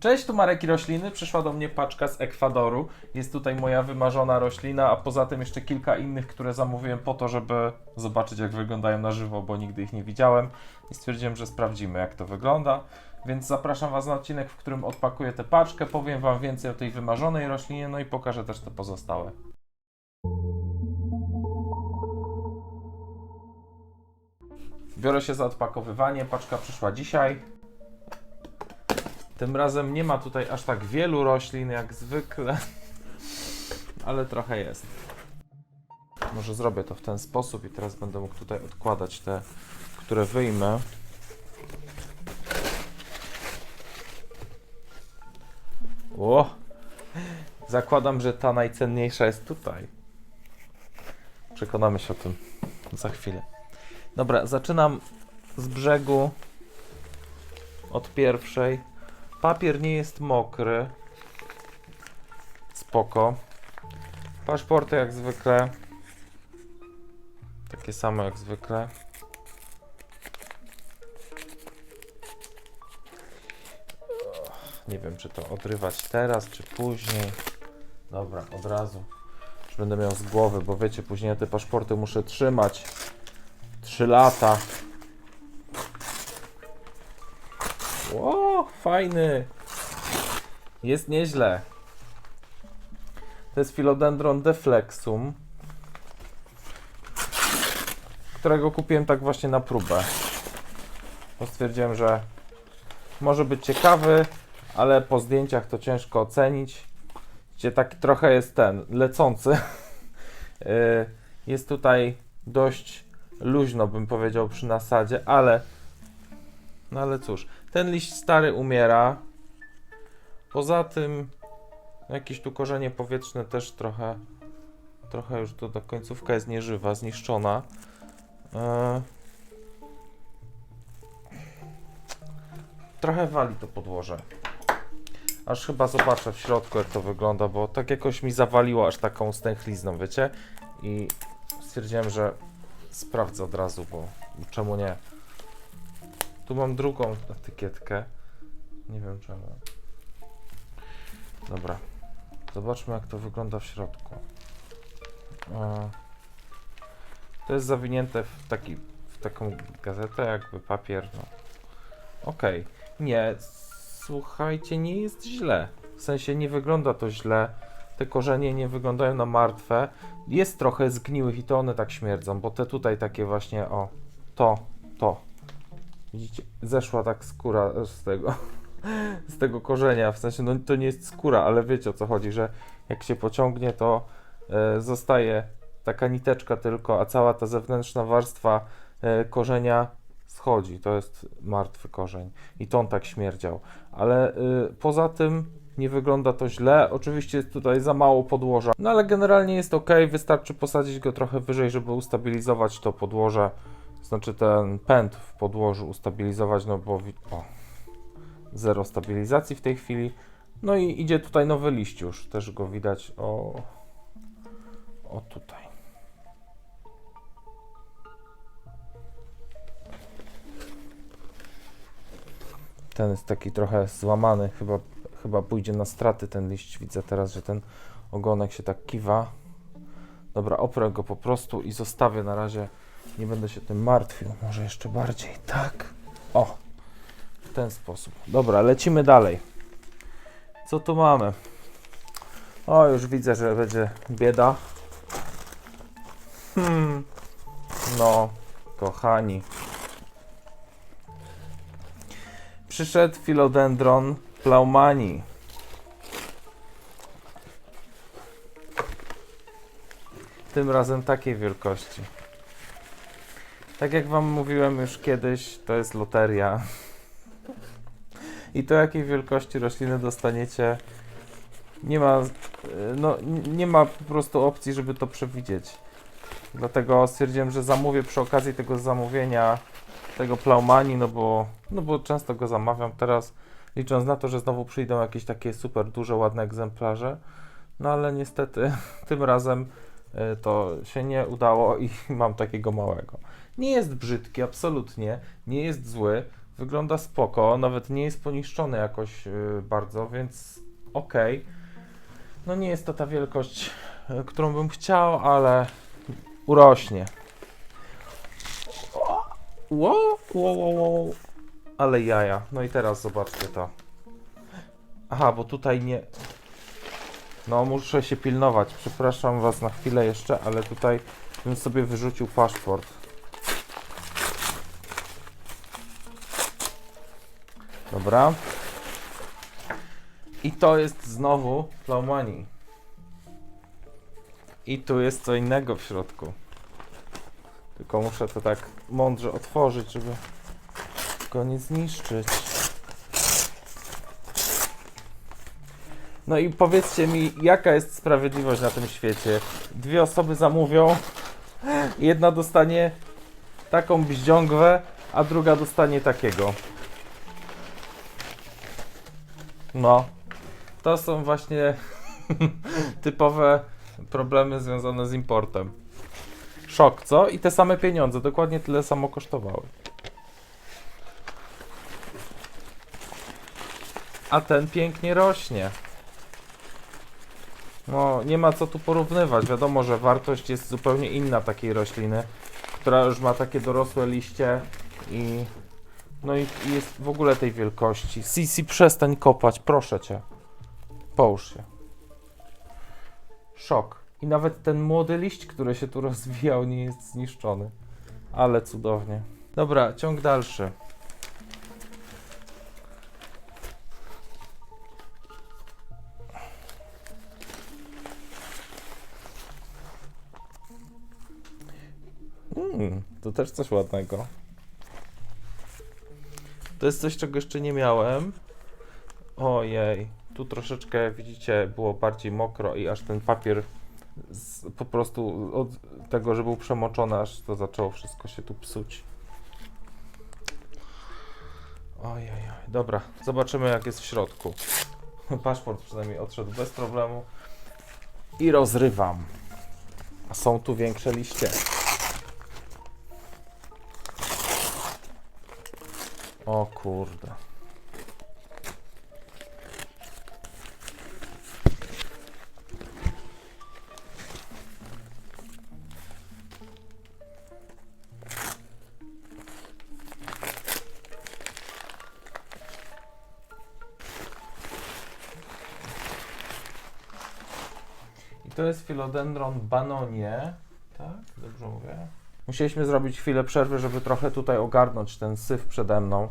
Cześć, tu Marek i Rośliny. Przyszła do mnie paczka z Ekwadoru. Jest tutaj moja wymarzona roślina, a poza tym jeszcze kilka innych, które zamówiłem po to, żeby zobaczyć jak wyglądają na żywo, bo nigdy ich nie widziałem. I stwierdziłem, że sprawdzimy jak to wygląda. Więc zapraszam Was na odcinek, w którym odpakuję tę paczkę, powiem Wam więcej o tej wymarzonej roślinie, no i pokażę też te pozostałe. Biorę się za odpakowywanie. Paczka przyszła dzisiaj. Tym razem nie ma tutaj aż tak wielu roślin jak zwykle, ale trochę jest. Może zrobię to w ten sposób i teraz będę mógł tutaj odkładać te, które wyjmę. O! Zakładam, że ta najcenniejsza jest tutaj. Przekonamy się o tym za chwilę. Dobra, zaczynam z brzegu od pierwszej. Papier nie jest mokry. Spoko. Paszporty jak zwykle. Takie same jak zwykle. Nie wiem, czy to odrywać teraz, czy później. Dobra, od razu. Już będę miał z głowy, bo wiecie, później ja te paszporty muszę trzymać. 3 lata. O, fajny. Jest nieźle. To jest Philodendron deflexum, którego kupiłem tak właśnie na próbę. Bo stwierdziłem, że może być ciekawy, ale po zdjęciach to ciężko ocenić. Gdzie taki trochę jest ten, lecący. Y, jest tutaj dość luźno, bym powiedział, przy nasadzie, ale no ale cóż, ten liść stary umiera. Poza tym jakieś tu korzenie powietrzne też trochę trochę już to do końcówka jest nieżywa, zniszczona. Eee, trochę wali to podłoże. Aż chyba zobaczę w środku jak to wygląda, bo tak jakoś mi zawaliło aż taką stęchlizną, wiecie? I stwierdziłem, że sprawdzę od razu, bo czemu nie? Tu mam drugą etykietkę. Nie wiem czemu. Dobra. Zobaczmy jak to wygląda w środku. To jest zawinięte w, taki, w taką gazetę, jakby papier. No. Okej. Nie, słuchajcie, nie jest źle. W sensie nie wygląda to źle. Te korzenie nie wyglądają na martwe. Jest trochę zgniłych i to one tak śmierdzą, bo te tutaj takie właśnie, o, to, to. Widzicie, zeszła tak skóra z tego, z tego korzenia, w sensie, no to nie jest skóra, ale wiecie o co chodzi, że jak się pociągnie, to e, zostaje taka niteczka tylko, a cała ta zewnętrzna warstwa e, korzenia schodzi, to jest martwy korzeń. I to on tak śmierdział, ale y, poza tym nie wygląda to źle, oczywiście jest tutaj za mało podłoża, no ale generalnie jest ok, wystarczy posadzić go trochę wyżej, żeby ustabilizować to podłoże, znaczy ten pęd w podłożu ustabilizować, no bo o, zero stabilizacji w tej chwili. No i idzie tutaj nowy liść już, też go widać o, o tutaj. Ten jest taki trochę złamany, chyba, chyba pójdzie na straty ten liść. Widzę teraz, że ten ogonek się tak kiwa. Dobra, oprę go po prostu i zostawię na razie nie będę się tym martwił. Może jeszcze bardziej. Tak. O. W ten sposób. Dobra, lecimy dalej. Co tu mamy? O, już widzę, że będzie bieda. Hmm. No, kochani. Przyszedł Philodendron Plaumani. Tym razem takiej wielkości. Tak jak Wam mówiłem już kiedyś, to jest loteria. I to jakiej wielkości rośliny dostaniecie, nie ma, no, nie ma po prostu opcji, żeby to przewidzieć. Dlatego stwierdziłem, że zamówię przy okazji tego zamówienia tego Plaumani, no bo, no bo często go zamawiam teraz, licząc na to, że znowu przyjdą jakieś takie super duże, ładne egzemplarze. No ale niestety tym razem y, to się nie udało i mam takiego małego. Nie jest brzydki, absolutnie. Nie jest zły. Wygląda spoko, nawet nie jest poniszczony jakoś yy, bardzo, więc okej. No nie jest to ta wielkość, yy, którą bym chciał, ale urośnie. Ło, ło, ło, ło. Ale jaja. No i teraz zobaczcie to. Aha, bo tutaj nie... No muszę się pilnować. Przepraszam was na chwilę jeszcze, ale tutaj bym sobie wyrzucił paszport. Dobra. I to jest znowu Flow Money. I tu jest co innego w środku. Tylko muszę to tak mądrze otworzyć, żeby go nie zniszczyć. No i powiedzcie mi, jaka jest sprawiedliwość na tym świecie? Dwie osoby zamówią, jedna dostanie taką bździągwę, a druga dostanie takiego. No, to są właśnie typowe problemy związane z importem. Szok, co? I te same pieniądze, dokładnie tyle samo kosztowały. A ten pięknie rośnie. No, nie ma co tu porównywać. Wiadomo, że wartość jest zupełnie inna takiej rośliny, która już ma takie dorosłe liście i no i jest w ogóle tej wielkości. Sisi, przestań kopać, proszę cię. Połóż się. Szok. I nawet ten młody liść, który się tu rozwijał, nie jest zniszczony. Ale cudownie. Dobra, ciąg dalszy. Mm, to też coś ładnego. To jest coś, czego jeszcze nie miałem. Ojej, tu troszeczkę, widzicie, było bardziej mokro i aż ten papier z, po prostu od tego, że był przemoczony, aż to zaczęło wszystko się tu psuć. Ojej, dobra, zobaczymy jak jest w środku. Paszport przynajmniej odszedł bez problemu. I rozrywam. Są tu większe liście. O kurde. I to jest Philodendron banonie. Tak? Dobrze mówię? Musieliśmy zrobić chwilę przerwy, żeby trochę tutaj ogarnąć ten syf przede mną.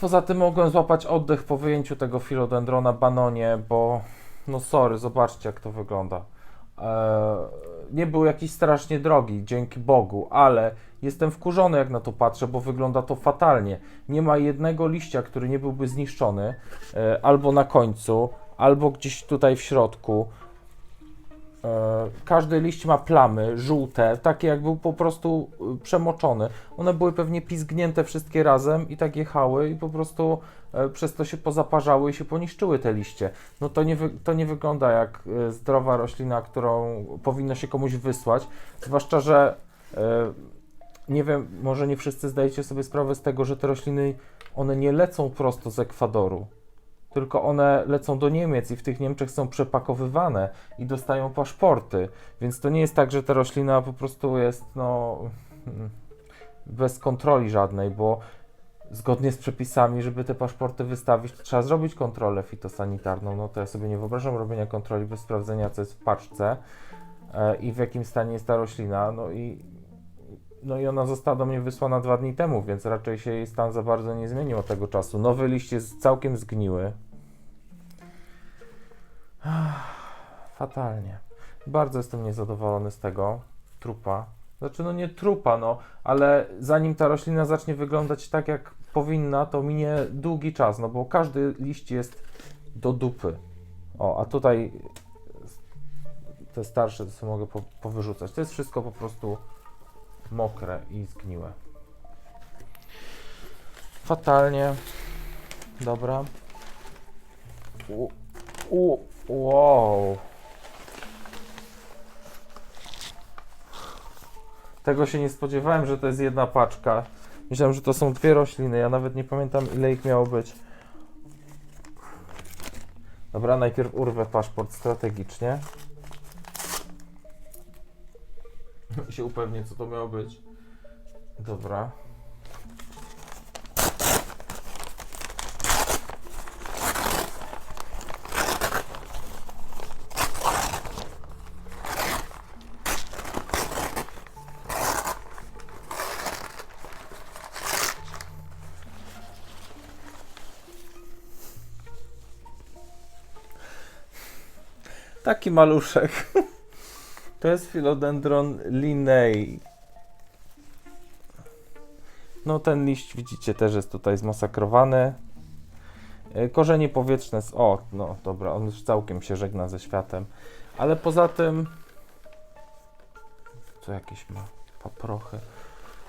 Poza tym mogłem złapać oddech po wyjęciu tego Philodendrona banonie, bo no sorry, zobaczcie jak to wygląda. Eee, nie był jakiś strasznie drogi, dzięki Bogu, ale jestem wkurzony jak na to patrzę, bo wygląda to fatalnie. Nie ma jednego liścia, który nie byłby zniszczony, e, albo na końcu, albo gdzieś tutaj w środku. E, Każdy liść ma plamy żółte, takie jak był po prostu y, przemoczony. One były pewnie pizgnięte wszystkie razem i tak jechały i po prostu e, przez to się pozaparzały i się poniszczyły te liście. No to nie, to nie wygląda jak e, zdrowa roślina, którą powinno się komuś wysłać. Zwłaszcza, że nie wiem, może nie wszyscy zdajecie sobie sprawę z tego, że te rośliny one nie lecą prosto z Ekwadoru tylko one lecą do Niemiec i w tych Niemczech są przepakowywane i dostają paszporty. Więc to nie jest tak, że ta roślina po prostu jest no, bez kontroli żadnej, bo zgodnie z przepisami, żeby te paszporty wystawić, trzeba zrobić kontrolę fitosanitarną. No to ja sobie nie wyobrażam robienia kontroli bez sprawdzenia, co jest w paczce e, i w jakim stanie jest ta roślina. No i, no i ona została do mnie wysłana dwa dni temu, więc raczej się jej stan za bardzo nie zmienił od tego czasu. Nowy liść jest całkiem zgniły. Fatalnie. Bardzo jestem niezadowolony z tego trupa. Znaczy, no nie trupa, no, ale zanim ta roślina zacznie wyglądać tak, jak powinna, to minie długi czas, no bo każdy liść jest do dupy. O, a tutaj te starsze to sobie mogę po, powyrzucać. To jest wszystko po prostu mokre i zgniłe. Fatalnie. Dobra. U, u, wow. Tego się nie spodziewałem, że to jest jedna paczka. Myślałem, że to są dwie rośliny. Ja nawet nie pamiętam, ile ich miało być. Dobra, najpierw urwę paszport strategicznie. I się upewnię, co to miało być. Dobra. Taki maluszek. To jest philodendron linei. No ten liść widzicie też jest tutaj zmasakrowany. E, Korzenie powietrzne, s- o no dobra, on już całkiem się żegna ze światem. Ale poza tym... Co jakieś ma paprochy.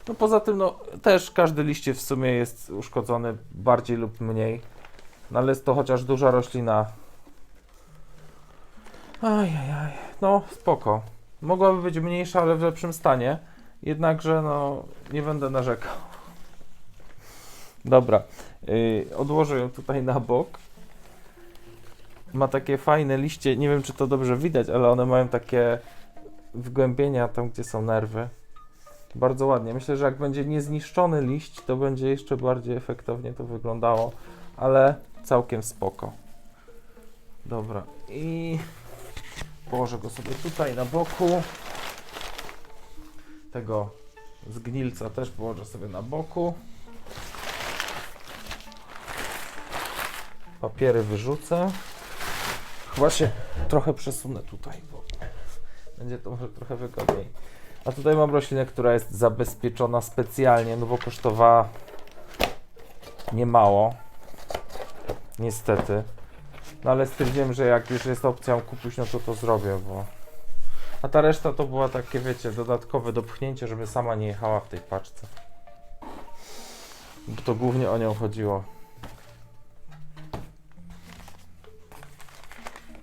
No poza tym no też każdy liście w sumie jest uszkodzony bardziej lub mniej. No ale jest to chociaż duża roślina. Ajajaj, no spoko. Mogłaby być mniejsza, ale w lepszym stanie. Jednakże, no, nie będę narzekał. Dobra, yy, odłożę ją tutaj na bok. Ma takie fajne liście, nie wiem czy to dobrze widać, ale one mają takie wgłębienia tam, gdzie są nerwy. Bardzo ładnie. Myślę, że jak będzie niezniszczony liść, to będzie jeszcze bardziej efektownie to wyglądało, ale całkiem spoko. Dobra, i Położę go sobie tutaj na boku. Tego zgnilca też położę sobie na boku. Papiery wyrzucę. Chyba się trochę przesunę tutaj, bo będzie to może trochę wygodniej. A tutaj mam roślinę, która jest zabezpieczona specjalnie, no bo kosztowała niemało. Niestety. No ale stwierdziłem, że jak już jest opcja kupić, no to to zrobię, bo... A ta reszta to była takie, wiecie, dodatkowe dopchnięcie, żeby sama nie jechała w tej paczce. Bo to głównie o nią chodziło.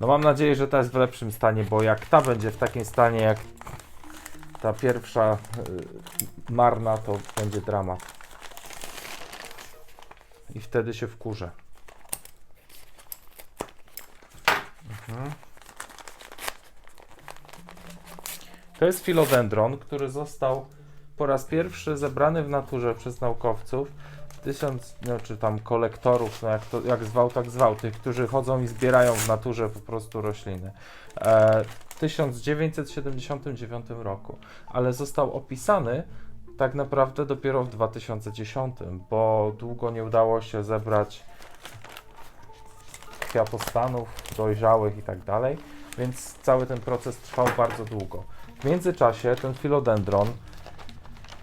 No mam nadzieję, że ta jest w lepszym stanie, bo jak ta będzie w takim stanie jak ta pierwsza y, marna, to będzie dramat. I wtedy się wkurzę. To jest filodendron, który został po raz pierwszy zebrany w naturze przez naukowców. Tysiąc, no, czy tam kolektorów, no jak, to, jak zwał, tak zwał, tych, którzy chodzą i zbierają w naturze po prostu rośliny. E, w 1979 roku, ale został opisany tak naprawdę dopiero w 2010, bo długo nie udało się zebrać kwiatostanów dojrzałych i tak dalej, więc cały ten proces trwał bardzo długo. W międzyczasie ten filodendron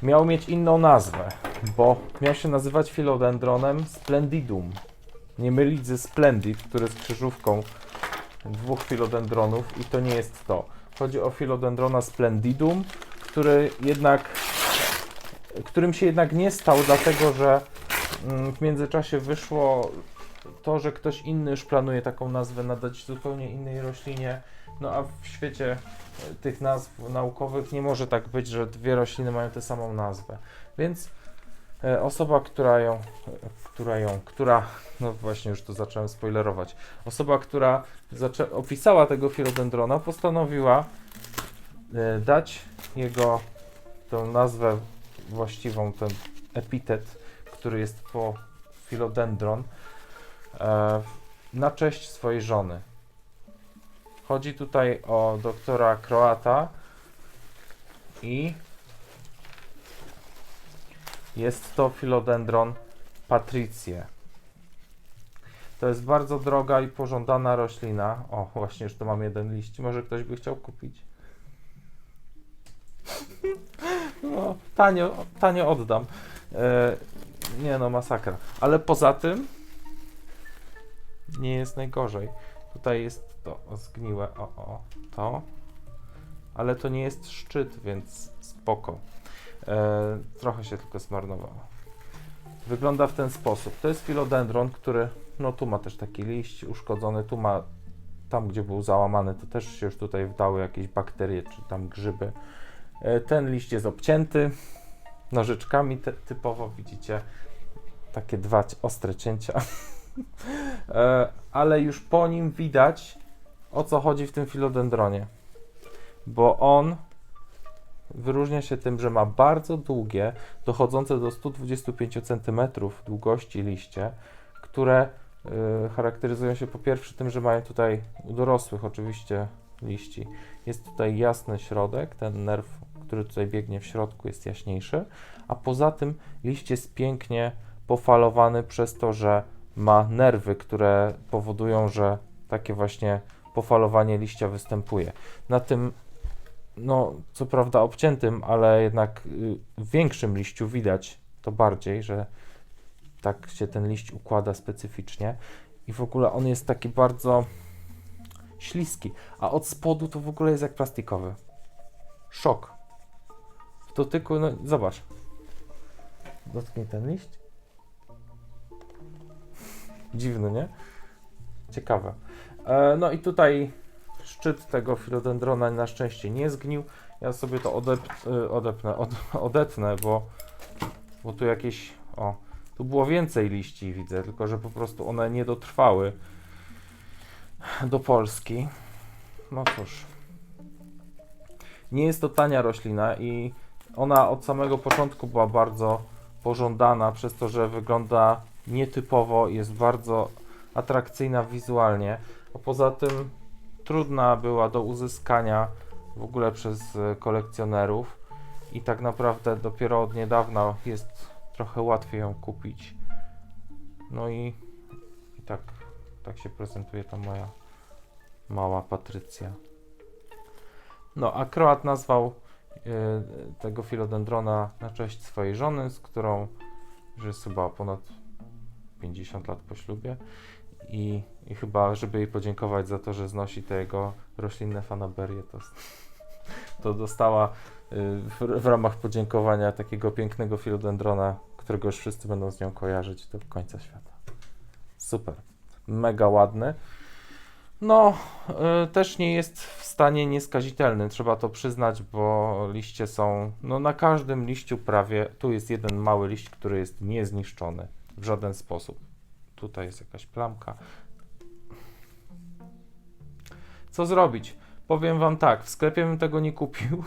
miał mieć inną nazwę, bo miał się nazywać filodendronem splendidum. Nie mylić ze splendid, który jest krzyżówką dwóch filodendronów i to nie jest to. Chodzi o filodendrona splendidum, który jednak którym się jednak nie stał, dlatego że mm, w międzyczasie wyszło to, że ktoś inny już planuje taką nazwę nadać zupełnie innej roślinie. No a w świecie e, tych nazw naukowych nie może tak być, że dwie rośliny mają tę samą nazwę. Więc e, osoba, która ją, e, która ją, która, no właśnie już to zacząłem spoilerować, osoba, która opisała tego filodendrona, postanowiła dać jego tą nazwę właściwą, ten epitet, który jest po filodendron, na cześć swojej żony. Chodzi tutaj o doktora Kroata i jest to filodendron patricie. To jest bardzo droga i pożądana roślina. O, właśnie już tu mam jeden liść. Może ktoś by chciał kupić? No, tanio, tanio oddam. E, nie no, masakra. Ale poza tym nie jest najgorzej. Tutaj jest to zgniłe, o, o, to. Ale to nie jest szczyt, więc spoko. E, trochę się tylko zmarnowało. Wygląda w ten sposób. To jest filodendron, który, no tu ma też taki liść uszkodzony, tu ma, tam gdzie był załamany, to też się już tutaj wdały jakieś bakterie, czy tam grzyby. E, ten liść jest obcięty. nożyczkami typowo widzicie takie dwa ostre cięcia. E, Ale już po nim widać o co chodzi w tym filodendronie. Bo on wyróżnia się tym, że ma bardzo długie, dochodzące do 125 cm długości liście, które y, charakteryzują się po pierwsze tym, że mają tutaj u dorosłych oczywiście liści. Jest tutaj jasny środek, ten nerw, który tutaj biegnie w środku jest jaśniejszy, a poza tym liść jest pięknie pofalowany przez to, że ma nerwy, które powodują, że takie właśnie pofalowanie liścia występuje. Na tym, no co prawda obciętym, ale jednak y, większym liściu widać to bardziej, że tak się ten liść układa specyficznie i w ogóle on jest taki bardzo śliski, a od spodu to w ogóle jest jak plastikowy. Szok. W dotyku, no zobacz. Dotknij ten liść. Dziwny, nie? Ciekawe. E, no i tutaj szczyt tego filodendrona na szczęście nie zgnił. Ja sobie to odep y, odepnę, od odetnę, bo, bo tu jakieś, o, tu było więcej liści widzę, tylko że po prostu one nie dotrwały do Polski. No cóż. Nie jest to tania roślina i ona od samego początku była bardzo pożądana przez to, że wygląda nietypowo, jest bardzo atrakcyjna wizualnie, a poza tym trudna była do uzyskania w ogóle przez e, kolekcjonerów i tak naprawdę dopiero od niedawna jest trochę łatwiej ją kupić. No i, i tak, tak się prezentuje ta moja mała Patrycja. No, a Kroat nazwał e, tego filodendrona na cześć swojej żony, z którą że jest chyba ponad 50 lat po ślubie. I, I chyba, żeby jej podziękować za to, że znosi te jego roślinne fanaberie, to, to dostała y, w, w ramach podziękowania takiego pięknego filodendrona, którego już wszyscy będą z nią kojarzyć do końca świata. Super. Mega ładny. No, y, też nie jest w stanie nieskazitelny, trzeba to przyznać, bo liście są, no na każdym liściu prawie, tu jest jeden mały liść, który jest niezniszczony w żaden sposób. Tutaj jest jakaś plamka. Co zrobić? Powiem Wam tak, w sklepie bym tego nie kupił,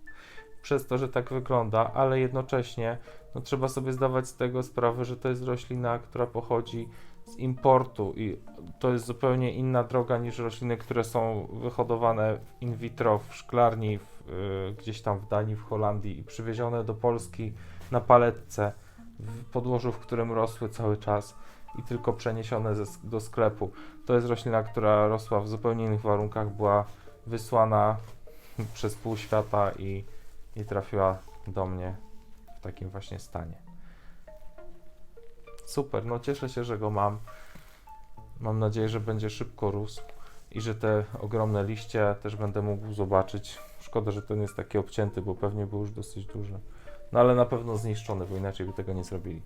przez to, że tak wygląda, ale jednocześnie no, trzeba sobie zdawać z tego sprawę, że to jest roślina, która pochodzi z importu i to jest zupełnie inna droga niż rośliny, które są wyhodowane in vitro w szklarni, w, y, gdzieś tam w Danii, w Holandii i przywiezione do Polski na paletce w podłożu, w którym rosły cały czas i tylko przeniesione ze, do sklepu. To jest roślina, która rosła w zupełnie innych warunkach, była wysłana przez pół świata i, i trafiła do mnie w takim właśnie stanie. Super, no cieszę się, że go mam. Mam nadzieję, że będzie szybko rósł i że te ogromne liście też będę mógł zobaczyć. Szkoda, że ten jest taki obcięty, bo pewnie był już dosyć duży. No ale na pewno zniszczony, bo inaczej by tego nie zrobili.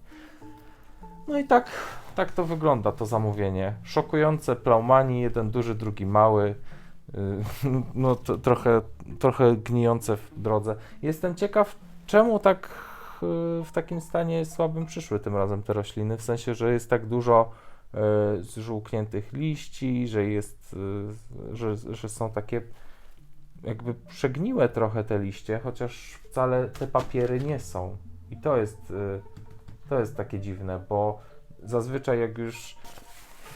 No i tak, tak to wygląda to zamówienie. Szokujące plaumani, jeden duży, drugi mały. Yy, No to, trochę, trochę gnijące w drodze. Jestem ciekaw, czemu tak yy, w takim stanie słabym przyszły tym razem te rośliny, w sensie, że jest tak dużo yy, zżółkniętych liści, że jest, że, że są takie jakby przegniłe trochę te liście, chociaż wcale te papiery nie są. I to jest, yy, to jest takie dziwne, bo zazwyczaj jak już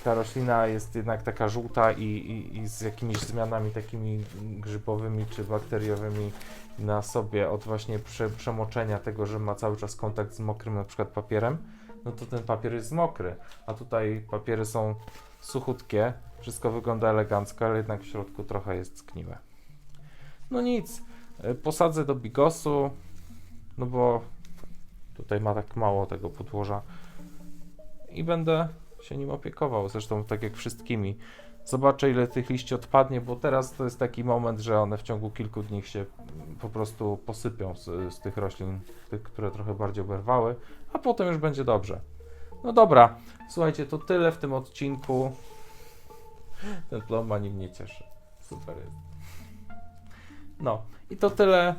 ta roślina jest jednak taka żółta i, i, i z jakimiś zmianami takimi grzybowymi czy bakteriowymi na sobie od właśnie prze, przemoczenia tego, że ma cały czas kontakt z mokrym na przykład papierem, no to ten papier jest mokry, a tutaj papiery są suchutkie, wszystko wygląda elegancko, ale jednak w środku trochę jest zgniłe. No nic, y, posadzę do bigosu, no bo tutaj ma tak mało tego podłoża i będę się nim opiekował, zresztą tak jak wszystkimi. Zobaczę ile tych liści odpadnie, bo teraz to jest taki moment, że one w ciągu kilku dni się mm, po prostu posypią z, z tych roślin, tych, które trochę bardziej oberwały, a potem już będzie dobrze. No dobra, słuchajcie, to tyle w tym odcinku. Ten plomba mnie cieszy. Super jest. No i to tyle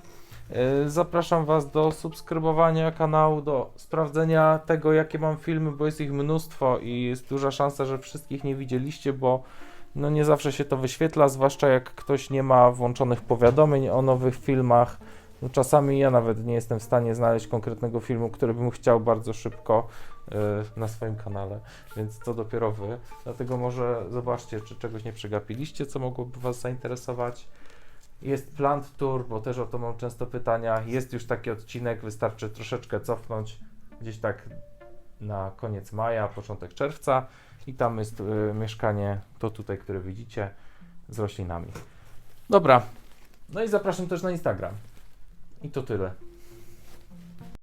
Yy, Zapraszam Was do subskrybowania kanału, do sprawdzenia tego, jakie mam filmy, bo jest ich mnóstwo i jest duża szansa, że wszystkich nie widzieliście, bo no nie zawsze się to wyświetla, zwłaszcza jak ktoś nie ma włączonych powiadomień o nowych filmach. No czasami ja nawet nie jestem w stanie znaleźć konkretnego filmu, który bym chciał bardzo szybko yy, na swoim kanale, więc to dopiero Wy. Dlatego może zobaczcie, czy czegoś nie przegapiliście, co mogłoby Was zainteresować. Jest Plant Tour, bo też o to mam często pytania. Jest już taki odcinek, wystarczy troszeczkę cofnąć gdzieś tak na koniec maja, początek czerwca i tam jest y, mieszkanie, to tutaj, które widzicie, z roślinami. Dobra, no i zapraszam też na Instagram. I to tyle.